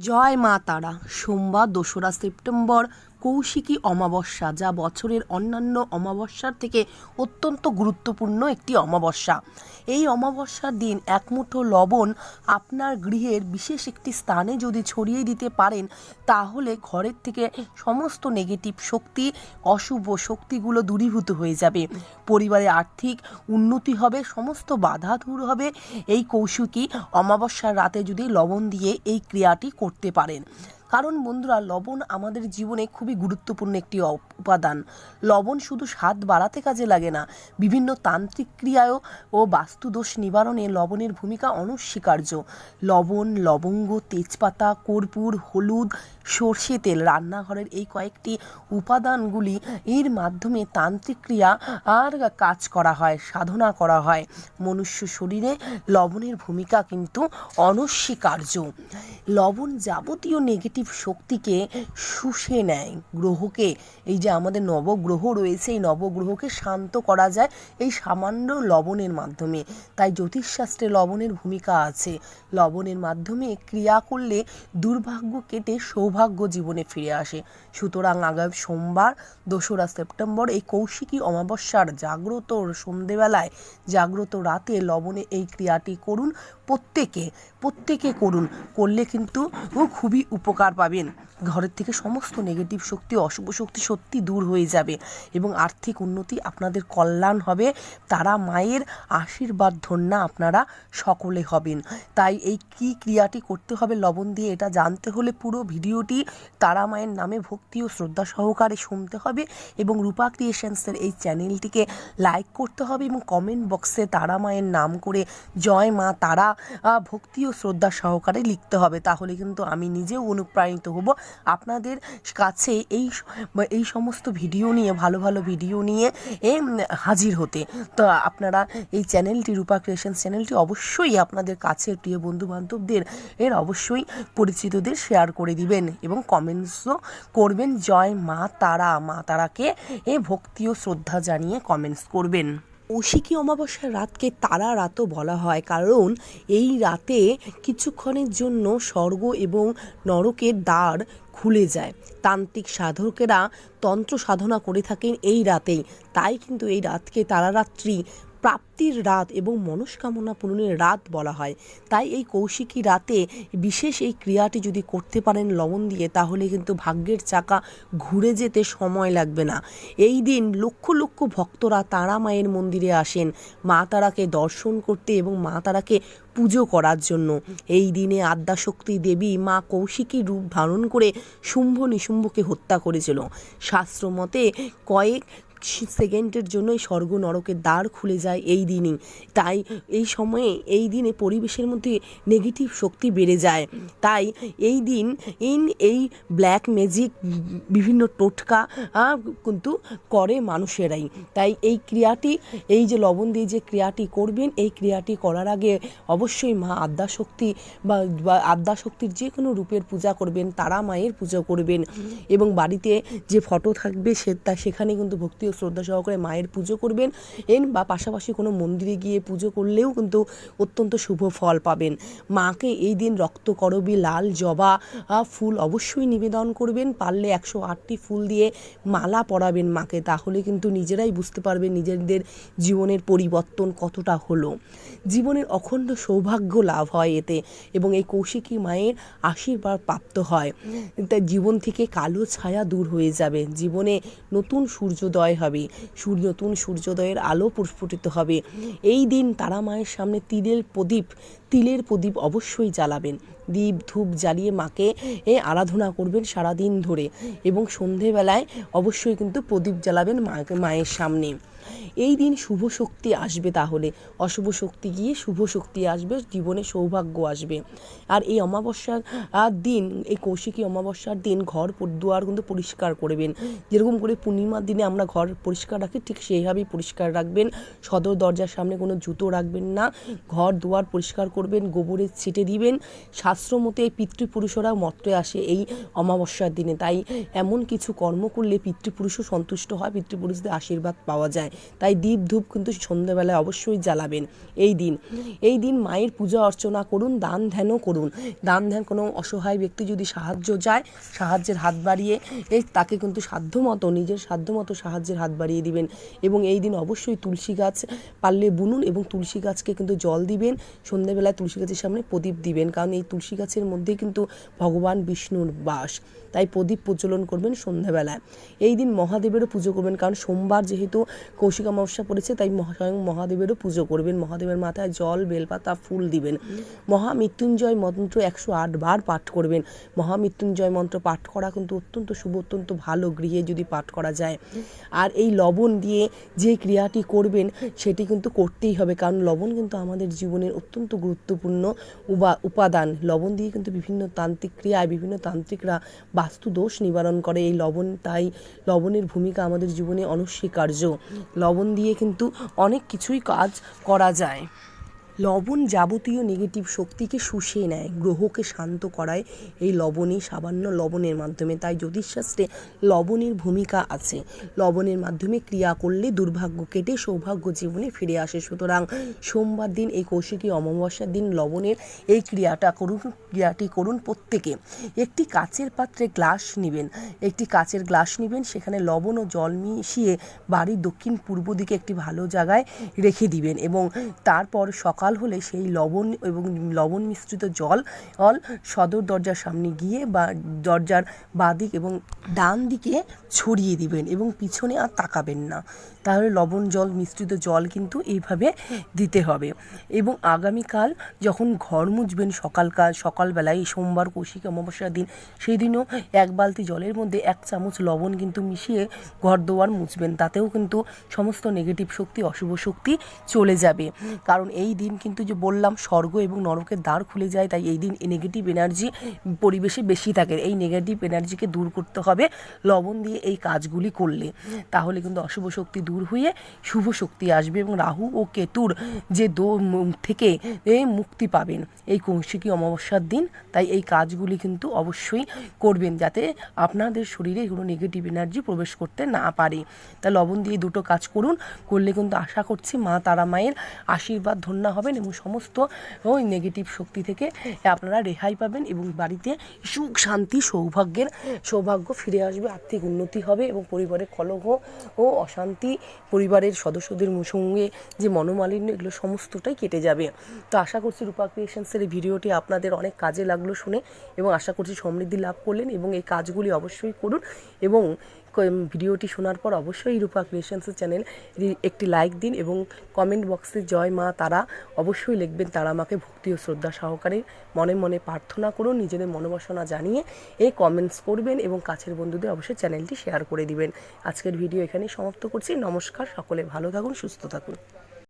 জয় মা তারা। সোমবার দোসরা সেপ্টেম্বর কৌশিকী অমাবস্যা, যা বছরের অন্যান্য অমাবস্যার থেকে অত্যন্ত গুরুত্বপূর্ণ একটি অমাবস্যা। এই অমাবস্যার দিন এক মুঠো লবণ আপনার গৃহের বিশেষ একটি স্থানে যদি ছড়িয়ে দিতে পারেন, তাহলে ঘরের থেকে সমস্ত নেগেটিভ শক্তি, অশুভ শক্তিগুলো দূরীভূত হয়ে যাবে। পরিবারে আর্থিক উন্নতি হবে, সমস্ত বাধা দূর হবে। এই কৌশিকী অমাবস্যার রাতে যদি লবণ দিয়ে এই ক্রিয়াটি করতে পারেন। কারণ বন্ধুরা লবণ আমাদের জীবনে খুবই গুরুত্বপূর্ণ একটি উপাদান। লবণ শুধু স্বাদ বাড়াতে কাজে লাগে না, বিভিন্ন তান্ত্রিক ক্রিয়ায়ও ও বাস্তুদোষ নিবারণে লবণের ভূমিকা অনস্বীকার্য। লবণ, লবঙ্গ, তেজপাতা, কর্পূর, হলুদ, সর্ষে তেল রান্নাঘরের এই কয়েকটি উপাদানগুলি এর মাধ্যমে তান্ত্রিক ক্রিয়া আর কাজ করা হয়, সাধনা করা হয়। মনুষ্য শরীরে লবণের ভূমিকা কিন্তু অনস্বীকার্য। লবণ যাবতীয় নেগেটিভ শক্তিকে শুষে নেয়, গ্রহকে। এই যে আমাদের নবগ্রহ রয়েছে, এই নবগ্রহকে শান্ত করা যায় এই সামান্য লবণের মাধ্যমে। তাই জ্যোতিষশাস্ত্রে লবণের ভূমিকা আছে। লবণের মাধ্যমে ক্রিয়া করলে দুর্ভাগ্য কেটে সৌভাগ্য জীবনে ফিরে আসে। সুতরাং আগামী সোমবার, দোসরা সেপ্টেম্বর, এই কৌশিকী অমাবস্যার জাগ্রত সন্ধেবেলায়, জাগ্রত রাতে লবণে এই ক্রিয়াটি করুন। প্রত্যেকে প্রত্যেকে করুন। করলে কিন্তু খুবই উপকার পাবেন। ঘরের থেকে সমস্ত নেগেটিভ শক্তি, অশুভ শক্তি সত্যি দূর হয়ে যাবে এবং আর্থিক উন্নতি আপনাদের কল্যাণ হবে। তারা মায়ের আশীর্বাদ ধন্য আপনারা সকলে হবেন। তাই এই কি ক্রিয়াটি করতে হবে লবণ দিয়ে এটা জানতে হলে পুরো ভিডিওটি তারা মায়ের নামে ভক্তি ও শ্রদ্ধা সহকারে শুনতে হবে এবং রূপা ক্রিয়েশনসের এই চ্যানেলটিকে লাইক করতে হবে এবং কমেন্ট বক্সে তারা মায়ের নাম করে জয় মা তারা ভক্তি ও শ্রদ্ধা সহকারে লিখতে হবে। তাহলে কিন্তু আমি নিজেও অনুপ্রাণিত হব। আপনাদের কাছে এই এই সমস্ত ভিডিও নিয়ে ভালো ভালো ভিডিও নিয়ে এ, হাজির হতে। তো আপনারা এই চ্যানেলটি রূপা ক্রিয়েশন চ্যানেলটি অবশ্যই আপনাদের কাছের প্রিয় বন্ধু বান্ধবদের এর অবশ্যই পরিচিতদের শেয়ার করে দিবেন এবং কমেন্টসও করবেন। জয় মা তারা মা তারাকে এ ভক্তি ও শ্রদ্ধা জানিয়ে কমেন্টস করবেন। কৌশিকী অমাবস্যার রাতকে তারা রাতও বলা হয়, কারণ এই রাতে কিছুক্ষণের জন্য স্বর্গ এবং নরকের দ্বার খুলে যায়। তান্ত্রিক সাধকেরা তন্ত্র সাধনা করে থাকেন এই রাতেই। তাই কিন্তু এই রাতকে তারারাত্রি প্রাপ্তির রাত এবং মনস্কামনা পূরণের রাত বলা হয়। তাই এই কৌশিকী রাতে বিশেষ এই ক্রিয়াটি যদি করতে পারেন লবণ দিয়ে, তাহলে কিন্তু ভাগ্যের চাকা ঘুরে যেতে সময় লাগবে না। এই দিন লক্ষ লক্ষ ভক্তরা তারা মায়ের মন্দিরে আসেন, মা তারাকে দর্শন করতে এবং মা তারাকে পুজো করার জন্য। এই দিনে আদ্যাশক্তি দেবী মা কৌশিকী রূপ ধারণ করে শুম্ভ নিশুম্ভকে হত্যা করেছিল। শাস্ত্রমতে কয়েক সেকেন্ডের জন্যই স্বর্গ নরকের দ্বার খুলে যায় এই দিনই। তাই এই সময়ে, এই দিনে পরিবেশের মধ্যে নেগেটিভ শক্তি বেড়ে যায়। তাই এই দিন, ইন এই ব্ল্যাক ম্যাজিক বিভিন্ন টোটকা কিন্তু করে মানুষেরাই। তাই এই ক্রিয়াটি, এই যে লবণ দিয়ে যে ক্রিয়াটি করবেন, এই ক্রিয়াটি করার আগে অবশ্যই মা আদ্যাশক্তি বা আদ্যাশক্তির যে কোনো রূপের পূজা করবেন, তারা মায়ের পুজো করবেন। এবং বাড়িতে যে ফটো থাকবে, সে, তা সেখানে কিন্তু ভক্তি ও শ্রদ্ধা সহকারে মায়ের পুজো করবেন। এন বা পাশাপাশি কোনো মন্দিরে গিয়ে পুজো করলেও কিন্তু অত্যন্ত শুভ ফল পাবেন। মাকে এই দিন রক্তকরবী লাল জবা ফুল অবশ্যই নিবেদন করবেন। পারলে একশো আটটি ফুল দিয়ে মালা পরাবেন মাকে। তাহলে কিন্তু নিজেরাই বুঝতে পারবেন নিজেদের জীবনের পরিবর্তন কতটা হলো। জীবনের অখণ্ড সৌভাগ্য লাভ হয় এতে এবং এই কৌশিকী মায়ের আশীর্বাদ প্রাপ্ত হয়। তাই জীবন থেকে কালো ছায়া দূর হয়ে যাবে। জীবনে নতুন সূর্যোদয় হবে। সূর্য নতুন সূর্যোদয়ের আলো প্রস্ফুটিত হবে। এই দিন তারা মায়ের সামনে তিলের প্রদীপ তিলের প্রদীপ অবশ্যই জ্বালাবেন। দীপ ধূপ জ্বালিয়ে মাকে এ আরাধনা করবেন সারাদিন ধরে এবং সন্ধেবেলায় অবশ্যই কিন্তু প্রদীপ জ্বালাবেন মায়ের সামনে। এই দিন শুভ শক্তি আসবে তাহলে। অশুভ শক্তি গিয়ে শুভ শক্তি আসবে, জীবনে সৌভাগ্য আসবে। আর এই অমাবস্যার দিন, এই কৌশিকী অমাবস্যার দিন ঘর দুয়ার কিন্তু পরিষ্কার করবেন। যেরকম করে পূর্ণিমার দিনে আমরা ঘর পরিষ্কার রাখি, ঠিক সেইভাবেই পরিষ্কার রাখবেন। সদর দরজার সামনে কোনো জুতো রাখবেন না। ঘর, দুয়ার পরিষ্কার করবেন গোবরে ছিটে দিবেন। শাস্ত্র মতে পিতৃপুরুষরা মত্রে আসে এই অমাবস্যার দিনে। তাই এমন কিছু কর্ম করলে পিতৃপুরুষও সন্তুষ্ট হয়, পিতৃপুরুষদের আশীর্বাদ পাওয়া যায়। তাই দীপ ধূপ কিন্তু সন্ধ্যেবেলায় অবশ্যই জ্বালাবেন এই দিন। এই দিন মায়ের পূজা অর্চনা করুন, দান ধ্যানও করুন। দান ধ্যান কোনো অসহায় ব্যক্তি যদি সাহায্য চায় সাহায্যের হাত বাড়িয়ে এই তাকে কিন্তু সাধ্যমতো, নিজের সাধ্যমতো সাহায্যের হাত বাড়িয়ে দিবেন। এবং এই দিন অবশ্যই তুলসী গাছ পারলে বুনুন এবং তুলসী গাছকে কিন্তু জল দিবেন। সন্ধ্যেবেলায় তুলসী গাছের সামনে প্রদীপ দিবেন, কারণ এই তুলসী গাছের মধ্যে কিন্তু ভগবান বিষ্ণুর বাস। তাই প্রদীপ প্রজ্বলন করবেন সন্ধ্যাবেলায়। এই দিন মহাদেবেরও পুজো করবেন, কারণ সোমবার যেহেতু কৌশিক অমাবস্যা পড়েছে, তাই স্বয়ং মহাদেবেরও পুজো করবেন। মহাদেবের মাথায় জল, বেলপাতা, ফুল দিবেন। মহামৃত্যুঞ্জয় মন্ত্র একশো আট বার পাঠ করবেন। মহামৃত্যুঞ্জয় মন্ত্র পাঠ করা কিন্তু অত্যন্ত শুভ, অত্যন্ত ভালো গৃহে যদি পাঠ করা যায়। আর এই লবণ দিয়ে যে ক্রিয়াটি করবেন, সেটি কিন্তু করতেই হবে, কারণ লবণ কিন্তু আমাদের জীবনের অত্যন্ত গুরুত্বপূর্ণ উপাদান। লবণ দিয়ে কিন্তু বিভিন্ন তান্ত্রিক ক্রিয়ায় বিভিন্ন তান্ত্রিকরা বাস্তু দোষ নিবারণ করে। এই লবণ তাই লবণের ভূমিকা আমাদের জীবনে অনস্বীকার্য। লবণ দিয়ে কিন্তু অনেক কিছুই কাজ করা যায়। লবণ যাবতীয় নেগেটিভ শক্তিকে শুষিয়ে নেয়, গ্রহকে শান্ত করায়। এই লবণই সামান্য লবণের মাধ্যমে। তাই জ্যোতিষশাস্ত্রে লবণের ভূমিকা আছে। লবণের মাধ্যমে ক্রিয়া করলে দুর্ভাগ্য কেটে সৌভাগ্য জীবনে ফিরে আসে। সুতরাং সোমবার দিন এই কৌশিকী অমাবস্যার দিন লবণের এই ক্রিয়াটা করুন, ক্রিয়াটি করুন প্রত্যেকে। একটি কাচের পাত্রে গ্লাস নেবেন। একটি কাচের গ্লাস নেবেন, সেখানে লবণ ও জল মিশিয়ে বাড়ির দক্ষিণ পূর্ব দিকে একটি ভালো জায়গায় রেখে দিবেন এবং তারপর সকাল হলে সেই লবণ এবং লবণ মিশ্রিত জল অল সদর দরজার সামনে গিয়ে বা দরজার বাদিক এবং ডান দিকে ছড়িয়ে দিবেন এবং পিছনে আর তাকাবেন না। তাহলে লবণ জল, মিশ্রিত জল কিন্তু এইভাবে দিতে হবে। এবং আগামীকাল যখন ঘর মুছবেন সকালকাল, সকালবেলায় সোমবার কৌশিক অমাবস্যার দিন, সেই দিনও এক বালতি জলের মধ্যে এক চামচ লবণ কিন্তু মিশিয়ে ঘর দোয়ার মুছবেন। তাতেও কিন্তু সমস্ত নেগেটিভ শক্তি, অশুভ শক্তি চলে যাবে। কারণ এই দিন কিন্তু যে বললাম, স্বর্গ এবং নরকের দ্বার খুলে যায়, তাই এই দিন নেগেটিভ এনার্জি পরিবেশে বেশি থাকে। এই নেগেটিভ এনার্জিকে দূর করতে হবে লবণ দিয়ে এই কাজগুলি করলে। তাহলে কিন্তু অশুভ শক্তি দূর হয়ে শুভ শক্তি আসবে এবং রাহু ও কেতুর যে দো থেকে মুক্তি পাবেন। এই কৌশিকী অমাবস্যার দিন, তাই এই কাজগুলি কিন্তু অবশ্যই করবেন যাতে আপনাদের শরীরে কোনো নেগেটিভ এনার্জি প্রবেশ করতে না পারে। তা লবণ দিয়ে দুটো কাজ করুন, করলে কিন্তু আশা করছি মা তারা মায়ের আশীর্বাদ ধন্য হবেন এবং সমস্ত ওই নেগেটিভ শক্তি থেকে আপনারা রেহাই পাবেন এবং বাড়িতে সুখ, শান্তি, সৌভাগ্যের সৌভাগ্য ফিরে আসবে, আর্থিক উন্নতি হবে এবং পরিবারের কলহ ও অশান্তি পরিবারের সদস্যদের সঙ্গে যে মনোমালিন্য, এগুলো সমস্তটাই কেটে যাবে। তো আশা করছি রূপা ক্রিয়েশনসের এই ভিডিওটি আপনাদের অনেক কাজে লাগল শুনে এবং আশা করছি সমৃদ্ধি লাভ করলেন এবং এই কাজগুলি অবশ্যই করুন এবং ভিডিওটি শোনার পর অবশ্যই রূপা ক্রিয়েশনসের চ্যানেল একটি লাইক দিন এবং কমেন্ট বক্সে জয় মা তারা অবশ্যই লিখবেন, তারা আমাকে ভক্তি ও শ্রদ্ধা সহকারে মনে মনে প্রার্থনা করুন, নিজেদের মনোবাসনা জানিয়ে এই কমেন্টস করবেন এবং কাছের বন্ধুদের অবশ্যই চ্যানেলটি শেয়ার করে দিবেন। আজকের ভিডিও এখানেই সমাপ্ত করছি। নমস্কার, সকলে ভালো থাকুন, সুস্থ থাকুন।